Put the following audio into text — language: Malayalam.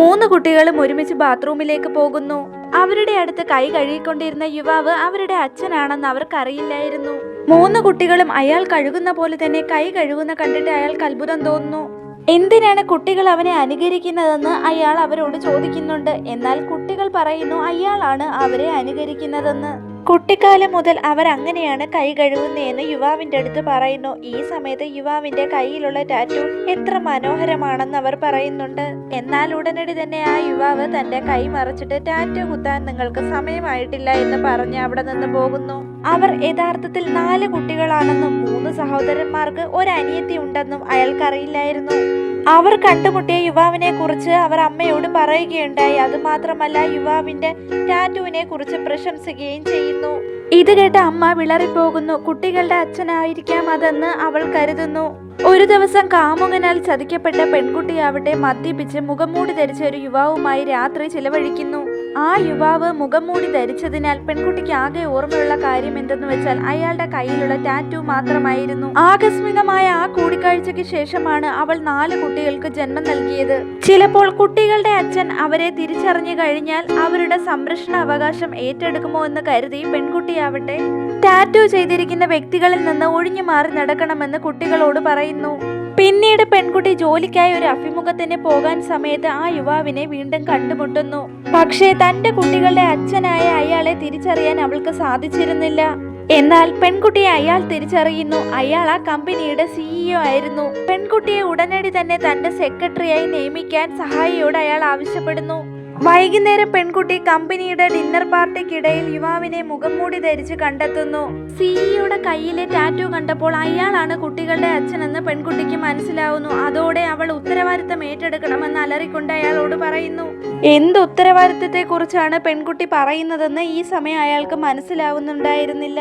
മൂന്ന് കുട്ടികളും ഒരുമിച്ച് ബാത്റൂമിലേക്ക് പോകുന്നു. അവരുടെ അടുത്ത് കൈ കഴുകിക്കൊണ്ടിരുന്ന യുവാവ് അവരുടെ അച്ഛനാണെന്ന് അവർക്കറിയില്ലായിരുന്നു. മൂന്ന് കുട്ടികളും അയാൾ കഴുകുന്ന പോലെ തന്നെ കൈ കഴുകുന്ന കണ്ടിട്ട് അയാൾക്ക് അത്ഭുതം തോന്നുന്നു. എന്തിനാണ് കുട്ടികൾ അവനെ അനുകരിക്കുന്നതെന്ന് അയാൾ അവരോട് ചോദിക്കുന്നുണ്ട്. എന്നാൽ കുട്ടികൾ പറയുന്നു അയാളാണ് അവരെ അനുകരിക്കുന്നതെന്ന്. കുട്ടിക്കാലം മുതൽ അവർ അങ്ങനെയാണ് കൈ കഴുകുന്നതെന്ന് യുവാവിന്റെ അടുത്ത് പറയുന്നു. ഈ സമയത്ത് യുവാവിന്റെ കയ്യിലുള്ള ടാറ്റു എത്ര മനോഹരമാണെന്ന് അവർ പറയുന്നുണ്ട്. എന്നാൽ ഉടനടി തന്നെ ആ യുവാവ് തന്റെ കൈ മറച്ചിട്ട് ടാറ്റു കുത്താൻ നിങ്ങൾക്ക് സമയമായിട്ടില്ല എന്ന് പറഞ്ഞ് അവിടെ നിന്ന് പോകുന്നു. അവർ യഥാർത്ഥത്തിൽ നാല് കുട്ടികളാണെന്നും മൂന്ന് സഹോദരന്മാർക്ക് ഒരു അനിയത്തി ഉണ്ടെന്നും അയാൾക്കറിയില്ലായിരുന്നു. അവർ കണ്ടുമുട്ടിയ യുവാവിനെ കുറിച്ച് അവർ അമ്മയോട് പറയുകയുണ്ടായി. അതുമാത്രമല്ല യുവാവിന്റെ ടാറ്റുവിനെ കുറിച്ച് പ്രശംസിക്കുകയും ചെയ്യുന്നു ഇത് കേട്ട അമ്മ വിളറിപ്പോകുന്നു. കുട്ടികളുടെ അച്ഛനായിരിക്കാം അതെന്ന് അവൾ കരുതുന്നു. ഒരു ദിവസം കാമുകനാൽ ചതിക്കപ്പെട്ട പെൺകുട്ടിയാവട്ടെ മദ്യപിച്ച് മുഖംമൂടി ധരിച്ച ഒരു യുവാവുമായി രാത്രി ചിലവഴിക്കുന്നു. ആ യുവാവ് മുഖംമൂടി ധരിച്ചതിനാൽ പെൺകുട്ടിക്ക് ആകെ ഓർമ്മയുള്ള കാര്യം എന്തെന്ന് വെച്ചാൽ അയാളുടെ കയ്യിലുള്ള ടാറ്റു മാത്രമായിരുന്നു. ആകസ്മികമായ ആ കൂടിക്കാഴ്ചയ്ക്ക് ശേഷമാണ് അവൾ നാല് കുട്ടികൾക്ക് ജന്മം നൽകിയത്. ചിലപ്പോൾ കുട്ടികളുടെ അച്ഛൻ അവരെ തിരിച്ചറിഞ്ഞു കഴിഞ്ഞാൽ അവരുടെ സംരക്ഷണ അവകാശം ഏറ്റെടുക്കുമോ എന്ന് കരുതി പെൺകുട്ടിയാവട്ടെ. ടാറ്റു ചെയ്തിരിക്കുന്ന വ്യക്തികളിൽ നിന്ന് ഒഴിഞ്ഞു മാറി നടക്കണമെന്ന് കുട്ടികളോട് പറയുന്നു. പിന്നീട് പെൺകുട്ടി ജോലിക്കായി ഒരു അഭിമുഖത്തിന് പോകാൻ സമയത്ത് ആ യുവാവിനെ വീണ്ടും കണ്ടുമുട്ടുന്നു. പക്ഷേ തന്റെ കുട്ടികളുടെ അച്ഛനായ അയാളെ തിരിച്ചറിയാൻ അവൾക്ക് സാധിച്ചിരുന്നില്ല. എന്നാൽ പെൺകുട്ടിയെ അയാൾ തിരിച്ചറിയുന്നു. അയാൾ ആ കമ്പനിയുടെ സിഇഒ ആയിരുന്നു. പെൺകുട്ടിയെ ഉടനടി തന്നെ തന്റെ സെക്രട്ടറിയായി നിയമിക്കാൻ സഹായിയോട് അയാൾ ആവശ്യപ്പെടുന്നു. വൈകുന്നേരം പെൺകുട്ടി കമ്പനിയുടെ ഡിന്നർ പാർട്ടിക്കിടയിൽ യുവാവിനെ മുഖം മൂടി ധരിച്ച് കണ്ടെത്തുന്നു. സിഇയുടെ കയ്യിലെ ടാറ്റു കണ്ടപ്പോൾ അയാളാണ് കുട്ടികളുടെ അച്ഛനെന്ന് പെൺകുട്ടിക്ക് മനസ്സിലാവുന്നു. അതോടെ അവൾ ഉത്തരവാദിത്തം ഏറ്റെടുക്കണമെന്ന് അലറിക്കൊണ്ട് അയാളോട് പറയുന്നു. എന്ത് ഉത്തരവാദിത്തത്തെ കുറിച്ചാണ് പെൺകുട്ടി പറയുന്നതെന്ന് ഈ സമയം അയാൾക്ക് മനസ്സിലാവുന്നുണ്ടായിരുന്നില്ല.